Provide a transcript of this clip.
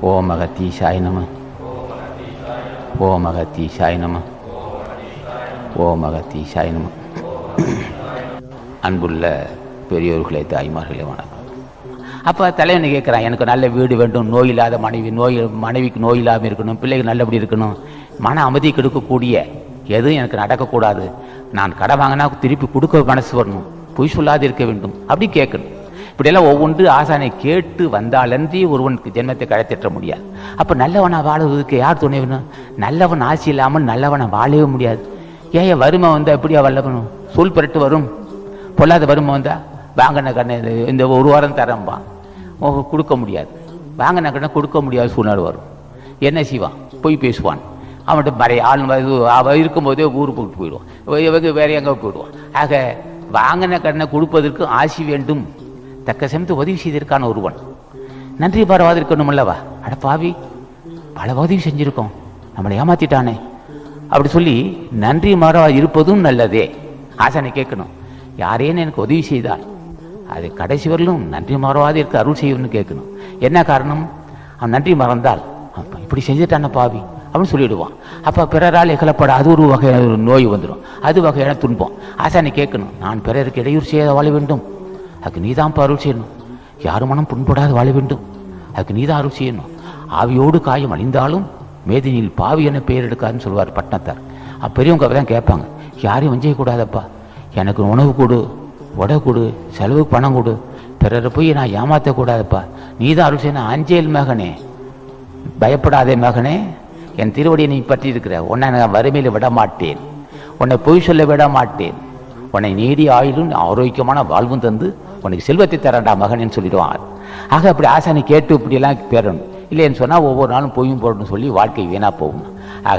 ஓம் அகத்தீஷாய நம. ஓம் அகத்தீஷாய நம. ஓம் அகத்தீஷாய நம. அன்புள்ள பெரியோர்களே தாய்மார்களே வணக்கம். அப்போ தலைவனை கேட்குறான் எனக்கு நல்ல வீடு வேண்டும் நோய் இல்லாத மனைவி நோய் மனைவிக்கு நோய் இல்லாமல் இருக்கணும் பிள்ளைக்கு நல்லபடி இருக்கணும். மன அமைதி கெடுக்கக்கூடிய எதுவும் எனக்கு நடக்கக்கூடாது. நான் கடை வாங்கினா திருப்பி கொடுக்க மனசு வரணும். பொய் சொல்லாது இருக்க வேண்டும். அப்படி கேட்கணும் இப்படியெல்லாம் ஒவ்வொன்று ஆசானை கேட்டு வந்தாலன்றி ஒருவனுக்கு ஜென்மத்தை கழைத்திட்ட முடியாது. அப்போ நல்லவனை வாழுவதற்கு யார் துணை வேணும்? நல்லவன் ஆசி இல்லாமல் நல்லவனை வாழவே முடியாது. ஏன் வறுமை வந்தால் எப்படியா வல்லவனும் சொல் பெருட்டு வரும். பொல்லாத வறுமை வந்தால் வாங்கின கண்ணை இந்த ஒரு வாரம் தரம்பா கொடுக்க முடியாது. வாங்கின கண்ணை கொடுக்க முடியாத சூழ்நிலை வரும். என்ன செய்வான்? பொய் பேசுவான். அவன்கிட்ட மறை ஆள் இது அவன் இருக்கும்போதே ஊருக்கு விட்டு போயிடுவான். இவங்க வேற எங்கே போயிடுவான். ஆக வாங்கின கடனை கொடுப்பதற்கு ஆசி வேண்டும். தக்க சமயத்து உதவி செய்திருக்கான ஒருவன். நன்றி பாரவாது இருக்கணும் அல்லவா அட பாவி பல உதவி செஞ்சிருக்கோம். நம்மளை ஏமாத்திட்டானே. அப்படி சொல்லி நன்றி மறவா இருப்பதும் நல்லதே. ஆசானை கேட்கணும். யாரேன்னு எனக்கு உதவி செய்தால்? அது கடைசி வரலும் நன்றி மறவாது இருக்க அருள் செய்யணும்னு கேட்கணும். என்ன காரணம்? அவன் நன்றி மறந்தால் இப்படி செஞ்சுட்டான பாவி அப்படின்னு சொல்லிடுவான். அப்போ பிறரால் எகலப்பட அது ஒரு வகையான ஒரு நோய் வந்துடும் அது வகையான துன்பம். ஆசானை கேட்கணும் நான் பிறருக்கு இடையூறு செய்ய வாழ வேண்டும். அதுக்கு நீதான் அருள் செய்யணும். யார் மனம் புண்படாது வாழ வேண்டும். அதுக்கு நீதான் அருள் செய்யணும். ஆவியோடு காயம் அழிந்தாலும் மேதினியில் பாவி என பெயர் எடுக்காதுன்னு சொல்லுவார் பட்டினத்தார் அப்ப பெரியவங்க தான் கேட்பாங்க யாரையும் வஞ்சிக்கக்கூடாதப்பா எனக்கு உணவு கொடு உடை கொடு செலவுக்கு பணம் கொடு. பிறரை போய் நான் ஏமாற்றக்கூடாதப்பா நீ தான் அருள் செய்யணும். அஞ்சேல் மகனே பயப்படாதே மகனே. என் திருவடியை நீ பற்றி இருக்கிற உன்னை நான் வறுமையில் விட மாட்டேன் உன்னை பொய் சொல்ல விட மாட்டேன் உன்னை நீதி ஆயுளும் ஆரோக்கியமான வாழ்வும் தந்து உனக்கு செல்வத்தை தரண்டா மகனேன்னு சொல்லிடுவான். ஆக அப்படி ஆசானி கேட்டு இப்படியெல்லாம் பெறணும் இல்லைன்னு சொன்னால் ஒவ்வொரு நாளும் பொய்யும் போடணும்னு சொல்லி வாழ்க்கை வீணாக போகணும் ஆக